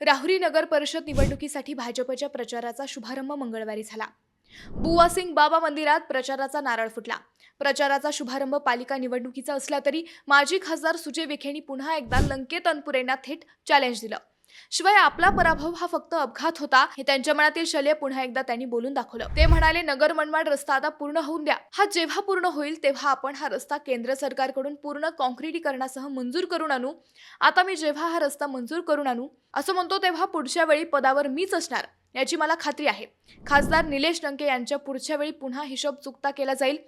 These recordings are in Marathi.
राहुरी नगर परिषद निवडणुकीसाठी भाजपच्या प्रचाराचा शुभारंभ मंगळवारी झाला. बुवासिंग बाबा मंदिरात प्रचाराचा नारळ फुटला. प्रचाराचा शुभारंभ पालिका निवडणुकीचा असला तरी माजी खासदार सुजय विखेंनी पुन्हा एकदा लंकेत अनपुरेंना थेट चॅलेंज दिलं. शिवाय आपला पराभव हा फक्त अपघात होता हे त्यांच्या मनातील शल्य पुन्हा एकदा त्यांनी बोलून दाखवलं. ते म्हणाले नगर मनमाड रस्ता आता पूर्ण होऊन द्या. हा जेव्हा पूर्ण होईल तेव्हा आपण हा रस्ता केंद्र सरकारकडून पूर्ण कॉन्क्रिटीकरणासह मंजूर करून आणू. आता मी जेव्हा हा रस्ता मंजूर करून आणू असं म्हणतो तेव्हा पुढच्या वेळी पदावर मीच असणार याची मला खात्री आहे. खासदार निलेश लंके यांच्या पुढच्या वेळी पुन्हा हिशोब चुकता केला जाईल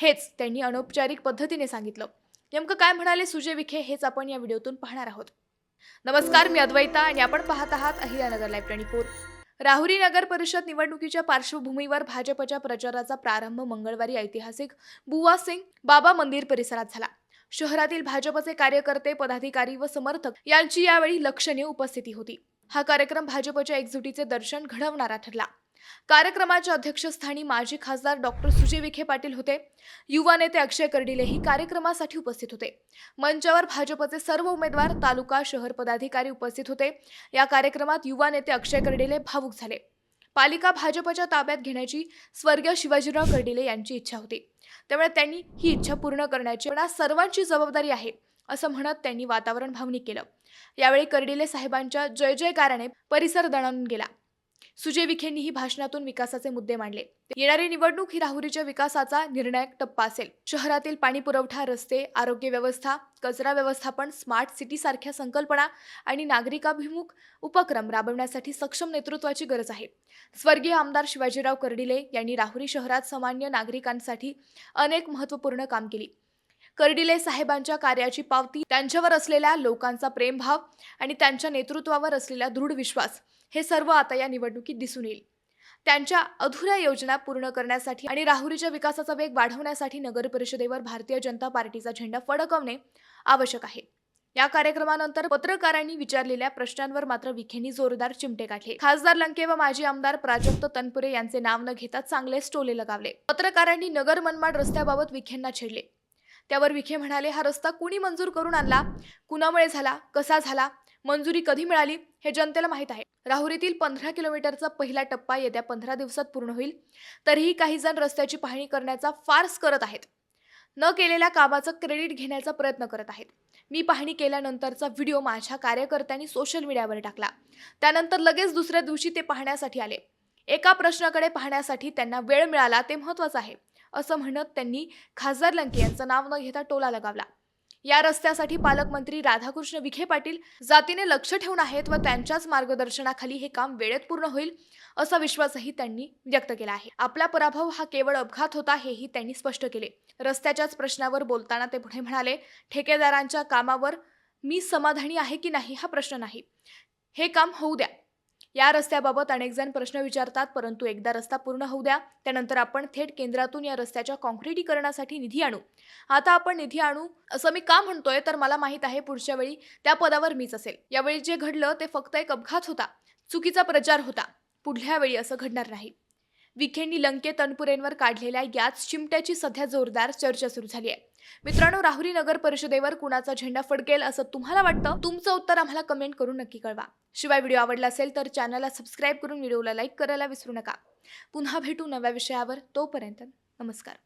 हेच त्यांनी अनौपचारिक पद्धतीने सांगितलं. नेमकं काय म्हणाले सुजय विखे हेच आपण या व्हिडिओतून पाहणार आहोत. नमस्कार मी अद्वैता आणि आपण पाहत आहात Ahilyanagar live twenty four. Rahuri नगर परिषद निवडणुकीच्या पार्श्वभूमीवर भाजपच्या प्रचाराचा प्रारंभ मंगळवारी ऐतिहासिक बुवा सिंग बाबा मंदिर परिसरात झाला. शहरातील भाजपचे कार्यकर्ते पदाधिकारी व समर्थक यांची यावेळी लक्षणीय उपस्थिती होती. हा कार्यक्रम भाजपच्या एकजुटीचे दर्शन घडवणारा ठरला. कार्यक्रमाच्या अध्यक्षस्थानी माजी खासदार डॉक्टर सुजय विखे पाटील होते. युवा नेते अक्षय कर्डिलेही कार्यक्रमासाठी उपस्थित होते. मंचावर भाजपचे सर्व उमेदवार तालुका शहर पदाधिकारी उपस्थित होते. या कार्यक्रमात युवा नेते अक्षय कर्डिले भावुक झाले. पालिका भाजपच्या ताब्यात घेण्याची स्वर्गीय शिवाजीराव कर्डिले यांची इच्छा होती. त्यामुळे त्यांनी ही इच्छा पूर्ण करण्याची सर्वांची जबाबदारी आहे असं म्हणत त्यांनी वातावरण भावनी केलं. यावेळी कर्डिले साहेबांच्या जय जयकाराने परिसर दणाणून गेला. सुजय विखेंनीही भाषणातून विकासाचे मुद्दे मांडले. येणारी निवडणूक ही राहुरीच्या विकासाचा निर्णायक टप्पा असेल. शहरातील पाणी पुरवठा रस्ते आरोग्य व्यवस्था कचरा व्यवस्थापन स्मार्ट सिटी सारख्या संकल्पना आणि नागरिकाभिमुख उपक्रम राबवण्यासाठी सक्षम नेतृत्वाची गरज आहे. स्वर्गीय आमदार शिवाजीराव कर्डिले यांनी राहुरी शहरात सामान्य नागरिकांसाठी अनेक महत्त्वपूर्ण काम केली. कर्डिले साहेबांच्या कार्याची पावती त्यांच्यावर असलेल्या लोकांचा प्रेमभाव आणि त्यांच्या नेतृत्वावर असलेला दृढ विश्वास हे सर्व आता या निवडणुकीत दिसून येईल. त्यांच्या अधुऱ्या योजना पूर्ण करण्यासाठी आणि राहुरीच्या विकासाचा वेग वाढवण्यासाठी नगर परिषदेवर भारतीय जनता पार्टीचा झेंडा फडकवणे आवश्यक आहे. या कार्यक्रमानंतर पत्रकारांनी विचारलेल्या प्रश्नांवर मात्र विखेंनी जोरदार चिमटे काढले. खासदार लंके व माजी आमदार प्राजक्त तनपुरे यांचे नाव न घेता चांगलेच टोले लगावले. पत्रकारांनी नगर मनमाड रस्त्याबाबत विखेंना छेडले. त्यावर विखे म्हणाले हा रस्ता कुणी मंजूर करून आणला? कुणामुळे झाला? कसा झाला? मंजुरी कधी मिळाली? हे जनतेला माहीत आहे. राहुरीतील पंधरा किलोमीटरचा पहिला टप्पा येत्या पंधरा दिवसात पूर्ण होईल. तरीही काही जण रस्त्याची पाहणी करण्याचा फार्स करत आहेत. न केलेल्या कामाचं क्रेडिट घेण्याचा प्रयत्न करत आहेत. मी पाहणी केल्यानंतरचा व्हिडिओ माझ्या कार्यकर्त्यांनी सोशल मीडियावर टाकला. त्यानंतर लगेच दुसऱ्या दिवशी ते पाहण्यासाठी आले. एका प्रश्नाकडे पाहण्यासाठी त्यांना वेळ मिळाला ते महत्त्वाचं आहे. असं म्हणत त्यांनी खासदार लंके यांचं नाव न घेता टोला लगावला. या रस्त्यासाठी पालकमंत्री राधाकृष्ण विखे पाटील जातीने लक्ष ठेवून आहेत व त्यांच्याच मार्गदर्शनाखाली हे काम वेळेत पूर्ण होईल असा विश्वासही त्यांनी व्यक्त केला आहे. आपला पराभव हा केवळ अपघात होता हेही त्यांनी स्पष्ट केले. रस्त्याच्याच प्रश्नावर बोलताना ते पुढे म्हणाले ठेकेदारांच्या कामावर मी समाधानी आहे की नाही हा प्रश्न नाही. हे काम होऊ द्या. या रस्त्याबाबत अनेक जण प्रश्न विचारतात परंतु एकदा रस्ता पूर्ण होऊ द्या त्यानंतर आपण थेट केंद्रातून या रस्त्याच्या कॉन्क्रिटीकरणासाठी निधी आणू. आता आपण निधी आणू असं मी का म्हणतोय तर मला माहीत आहे पुढच्या वेळी त्या पदावर मीच असेल. यावेळी जे घडलं ते फक्त एक अपघात होता चुकीचा प्रचार होता. पुढल्या वेळी असं घडणार नाही. विखेंनी लंके तनपुरेंवर काढलेल्या याच चिमट्याची सध्या जोरदार चर्चा सुरू झाली आहे. मित्रांनो राहुरी नगर परिषदेवर कुणाचा झेंडा फडकेल असं तुम्हाला वाटतं? तुमचं उत्तर आम्हाला कमेंट करून नक्की कळवा. शिवाय व्हिडिओ आवडला असेल तर चॅनलला सबस्क्राईब करून व्हिडिओला लाईक करायला विसरू नका. पुन्हा भेटू नव्या विषयावर. तोपर्यंत नमस्कार.